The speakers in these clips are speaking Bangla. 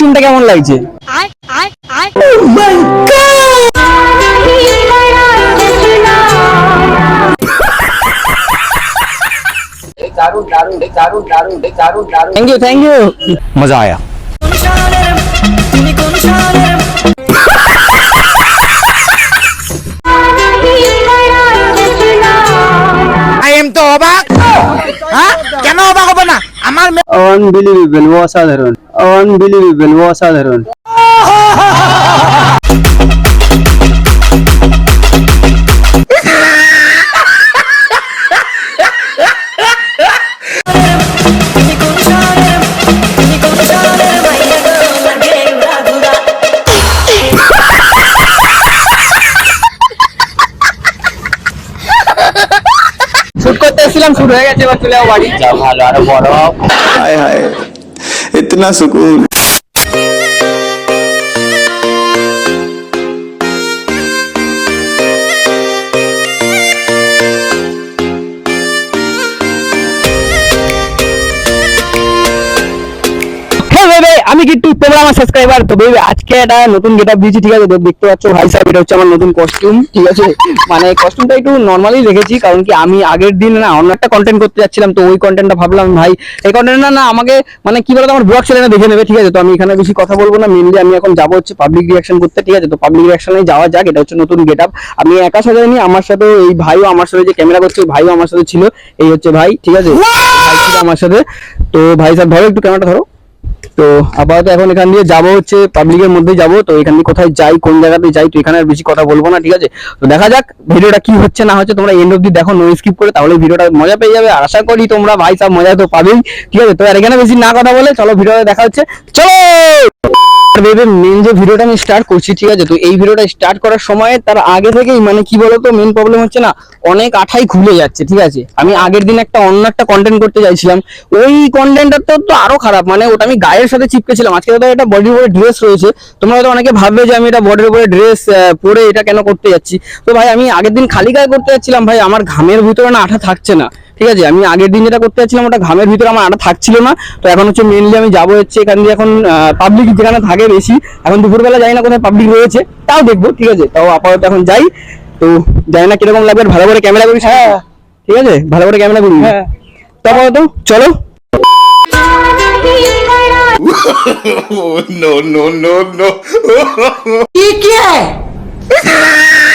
কস্টিউমটা কেমন লাগছে? থ্যাংক ইউ থ্যাংক মজা আয়া এম তো অবাক। হ্যাঁ? কেন অবাক হব না? আমার অনবিলিভেবল আনবিলিভেবল অসাধারণ। আনবিলিভেবল অসাধারণ। শুট করতে এসেছিলাম শুট হয়ে গেছে এবার চলে যাবো বাড়ি যা ভালো আরো বড় হও। हाय हाय इतना सुकून আমি কিন্তু তোমরা আমার সাবস্ক্রাইবার তো বেবে আজকে একটা নতুন গেটআপ দিয়েছি ঠিক আছে? দেখতে পাচ্ছ ভাই সাহেব এটা হচ্ছে আমার নতুন কস্টিউম ঠিক আছে? মানে কস্টিউমটা একটু নর্মালি রেখেছি কারণ কি আমি আগের দিন না অন্য একটা কন্টেন্ট করতে যাচ্ছিলাম তো ওই কন্টেন্টটা ভাবলাম ভাই এই কন্টেন্টটা না না আমাকে মানে কি বলতো আমার ব্লগ চ্যানেলে দেখে নেবে ঠিক আছে? তো আমি এখানে বেশি কথা বলব না মেনলি আমি এখন যাব হচ্ছে পাবলিক রিয়াকশন করতে ঠিক আছে? তো পাবলিক রিয়াকশনে যাওয়া যাক এটা হচ্ছে নতুন গেটআপ আমি একা সাজাইনি আমার সাথে এই ভাইও আমার সাথে যে ক্যামেরা করছে ভাইও আমার সাথে ছিল এই হচ্ছে ভাই ঠিক আছে? ভাই ছিল আমার সাথে। তো ভাই সাহেব ধরো একটু ক্যামেরাটা ধরো। তো আপাতত এখন এখান দিয়ে যাব হচ্ছে পাবলিকের মধ্যে যাব। তো এখান দিয়ে কোথায় যাই, কোন জায়গাতে যাই, তো এখানে আর বেশি কথা বলব না, ঠিক আছে? তো দেখা যাক ভিডিওটা কি হচ্ছে, না হচ্ছে তোমরা এন্ড অব্দি দেখো নো স্কিপ করে, তাহলে ভিডিওটা মজা পেয়ে যাবে। আর আশা করি তোমরা ভাই সব মজা তো পাবেই, ঠিক আছে? তো আর এখানে বেশি না কথা বলে, চলো ভিডিওটা দেখা হচ্ছে। চলো! ভেবে মেন যে ভিডিওটা আমি স্টার্ট করছি, ঠিক আছে? তো এই ভিডিওটা স্টার্ট করার সময় তার আগে থেকেই মানে কি মেন প্রবলেম হচ্ছে না, অনেক আঠাই খুলে যাচ্ছে, ঠিক আছে? আমি আগের দিন একটা অন্য একটা কন্টেন্ট করতে চাইছিলাম, ওই তো খারাপ মানে ওটা আমি গায়ের সাথে চিপকেছিলাম। আজকে তো একটা বডির উপরে ড্রেস রয়েছে, তোমরা হয়তো অনেকে ভাববে যে আমি এটা বডির উপরে ড্রেস পরে এটা কেন করতে যাচ্ছি? তো ভাই, আমি আগের দিন খালি গায়ে করতে যাচ্ছিলাম, ভাই, আমার ঘামের ভিতরে না আঠা থাকছে না। ঠিক আছে? আমি আগের দিন যেটা করতে যাচ্ছিলাম ওটা ঘামের ভিতরে আমার আটা থাকছিল না। তো এখন হচ্ছে মেনলি আমি যাব হচ্ছে এখান দিয়ে এখন পাবলিক যেখানে থাকে বেশি। এখন দুপুরবেলা যাই না কোথায় পাবলিক রয়েছে তাও দেখব ঠিক আছে? তাও আপাতত এখন যাই। তো জানি না কীরকম লাগবে আর ভালো করে ক্যামেরা করিস হ্যাঁ। ঠিক আছে? ভালো করে ক্যামেরা করি। হ্যাঁ। তো আপাতত চলো। No no no no. তুমি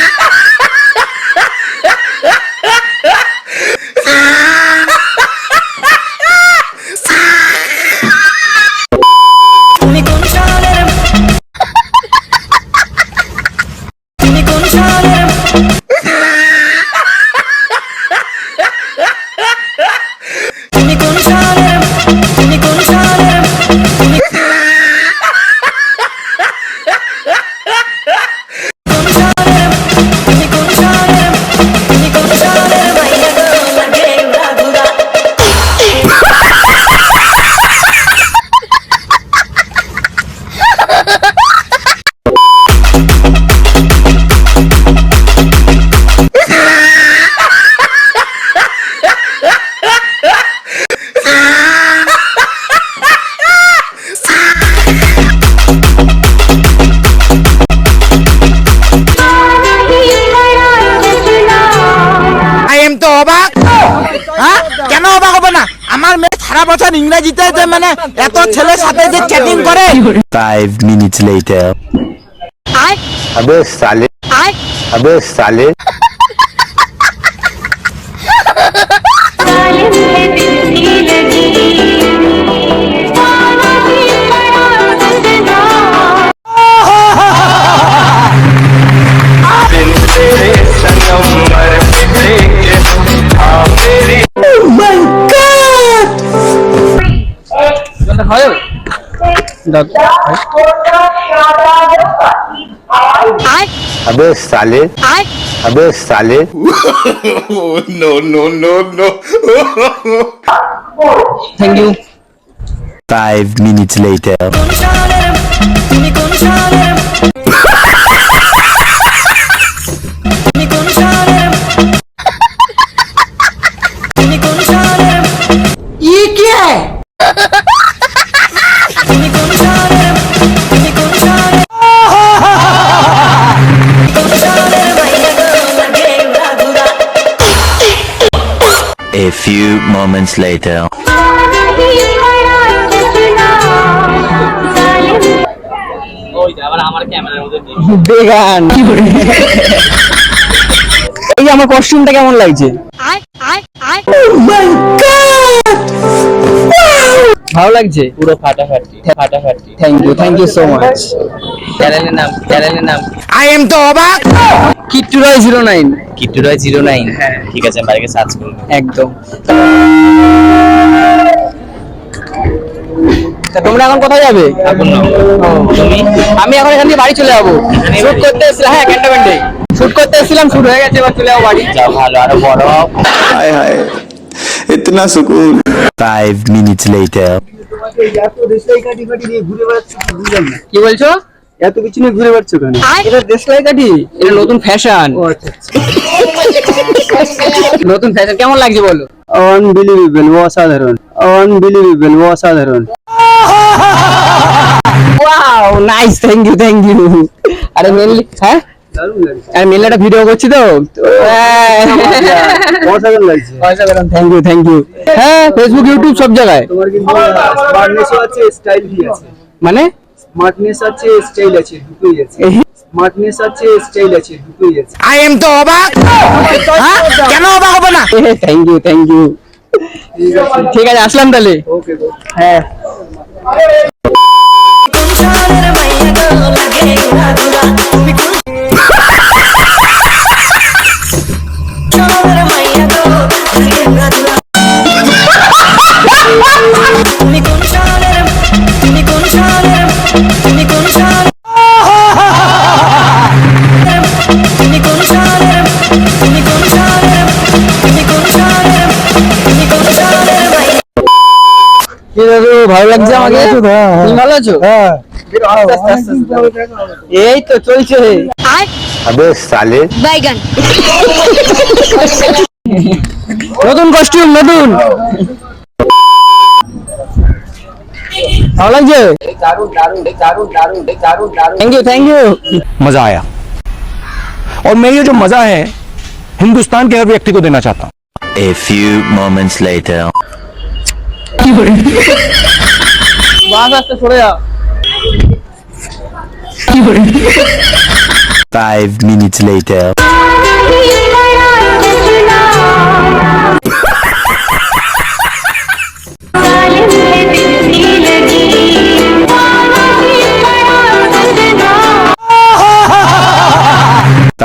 তুমি হ্যাঁ কেন অবাক হবে না? আমার মেয়ে সারা বছর ইংরেজিতে যে মানে এত ছেলে সাথে যে চ্যাটিং করে 5 মিনিটস সালে আবে সালে সালে अबे साले अबे साले no no no no thank you five minutes later moments later. বেগান। এই আমার কস্টিউমটা কেমন লাগছে? ভালো লাগছে? পুরো ফাটাফাটি ফাটাফাটি। Thank you thank you so much চ্যানেলের নাম চ্যানেলের নাম আই এম তো অবাক Kittu Roy zero nine Kittu Roy zero nine হ্যাঁ। ঠিক আছে বাড়িকে সার্চ করব। একদম। তোমরা এখন কোথায় যাবে? এখন আমি এখন এখান থেকে বাড়ি চলে যাব। শুট করতে এসেছিলাম হ্যাঁ ক্যান্টামেন্টে শুট করতে এসেছিলাম শুট হয়ে গেছে এবার চলে যাব বাড়ি। যাও ভালো আরও বড়। হায় হায়। ইতনা সুকুন। ফাইভ মিনিট লেটার কি বলছো? এত কিছু নিয়ে ঘুরে বেড়াচ্ছ কেন? এটা দেশলাই কাঠি? এটা নতুন ফ্যাশন আচ্ছা, আচ্ছা। নতুন ফ্যাশন কেমন লাগছে বলো? অনবিলিভেবল ও অসাধারণ। অনবিলিভেবল ও অসাধারণ। Wow nice thank you thank you আরে মেনলি হ্যাঁ? মেনলি একটা ভিডিও করছি তো? হ্যাঁ। অসাধারণ থ্যাংক ইউ থ্যাংক ইউ হ্যাঁ ফেসবুক ইউটিউব সব জায়গায়। তোমার কিন্তু স্মার্টনেসও আছে স্টাইল আছে। মানে? স্মার্টনেস আছে স্টাইল আছে দুটোই আছে। স্মার্টনেস আছে স্টাইল আছে দুটোই আছে। আই এম তো অবাক হ্যাঁ? কেন অবাক হবে না? থ্যাংক ইউ থ্যাংক ইউ ঠিক আছে আসলাম তাহলে। ওকে হ্যাঁ। লাগে ভালো লাগছে আমাকে ভালো আছো এই তো চলছে। আবে সালে বাইগান। নতুন কস্টিউম নতুন ভালো লাগছে থ্যাংক ইউ থ্যাংক ইউ मजा आया और मैं ये जो मजा है हिंदुस्तान के हर व्यक्ति को देना चाहता हूँ A few moments later. বাস আসতে সরে যাও Five minutes later.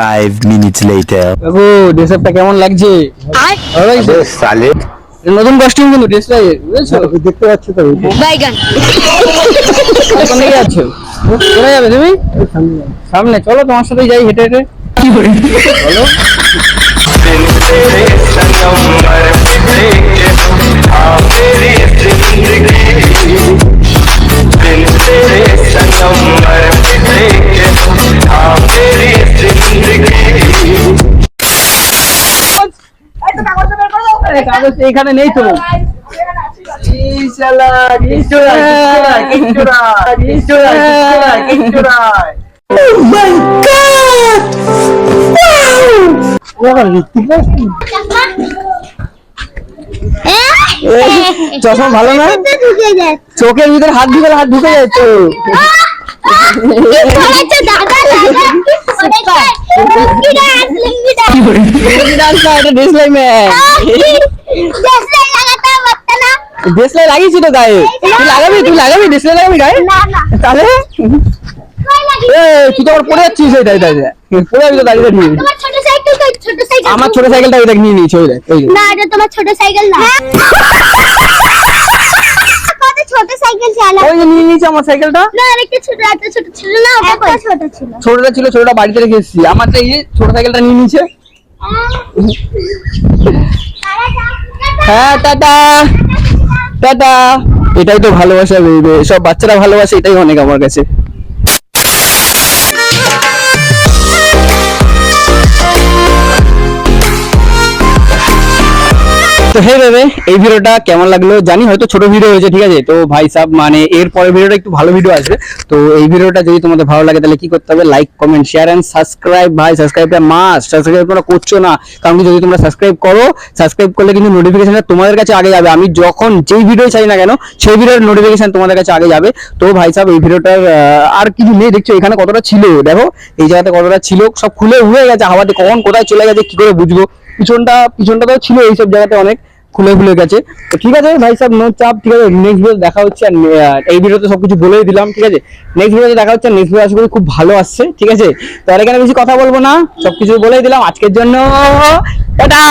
five minutes later. কেমন লাগছে? সালে নতুন কস্টিউম কিন্তু ড্রেসটা বুঝেছ? হ্যাঁ, দেখতে পাচ্ছ তো বাইগান কোন দিকে যাবে তুমি? সামনে চলো তোমার সাথে যাই হেঁটে হেঁটে। আরে কাগজ এখানে নেই তো। চশমা ভালো না? চোখের ভিতরে হাত ঢুকে হাত ঢুকে যায় তো লাগিয়েছি তো গায়ে। তুই লাগাবি তুই লাগাবি ড্রেস লাগাবি গায়ে? তাহলে? তুই তো পড়ে যাচ্ছিস দাঁড়িয়ে পড়ে যাবি তো আমার ছোট সাইকেলটা ওই দেখ নিয়ে নিয়েছে ওই দেখ না এটা তোমার ছোট সাইকেল না। ছোট সাইকেল চালা ওই নিয়ে নিয়েছে আমার সাইকেলটা না আরেকটা ছোট এত ছোট ছিল না ওটা ছোট ছিল ছোটটা ছিল ছোটটা বাড়িতে রেখে এসেছি। আমার এই যে ছোট সাইকেলটা নিয়ে নিয়েছে হ্যাঁ টাটা। টাটা। এটাই তো ভালোবাসা বেবে সব বাচ্চারা ভালোবাসে এটাই অনেক আমার কাছে। তো হে ভেবে, এই ভিডিওটা কেমন লাগল জানি, হয়তো ছোট ভিডিও হয়েছে, ঠিক আছে? তো ভাই সাহেব মানে এর পরের ভিডিওটা একটু ভালো ভিডিও আসবে। তো এই ভিডিওটা যদি তোমাদের ভালো লাগে, তাহলে কি করতে হবে? Like comment share and subscribe ভাই। সাবস্ক্রাইবটা মাস্ট সাবস্ক্রাইব তোমরা করছ না। কারণ যদি তোমরা সাবস্ক্রাইব করো সাবস্ক্রাইব করলে কিন্তু নোটিফিকেশনটা তোমাদের কাছে আগে যাবে। আমি যখন যেই ভিডিও চাই না কেন, সেই ভিডিওর নোটিফিকেশন তোমাদের কাছে আগে যাবে। তো ভাই সাহেব এই ভিডিওটার আর কিছু নেই। দেখছ, এখানে কতটা ছিল? দেখো, এই জায়গাতে কতটা ছিল? সব খুলে উড়ে গেছে। হাওয়াতে কখন কোথায় চলে গেছে, কি করে বুঝব? পিছনটা পিছনটা তো ছিল এইসব জায়গাতে অনেক খুলে খুলে গেছে। তো ঠিক আছে ভাই সাহেব নো চাপ, ঠিক আছে? নেক্সট ভিডিও দেখা হচ্ছে আর এই ভিডিওতে সব কিছু বলেই দিলাম, ঠিক আছে? নেক্সট ভিডিওতে দেখা হচ্ছে নেক্সট ভিডিও আশা করি খুব ভালো আসছে, ঠিক আছে? তো আর এখানে বেশি কথা বলব না সব কিছু বলেই দিলাম। আজকের জন্য, টাটা!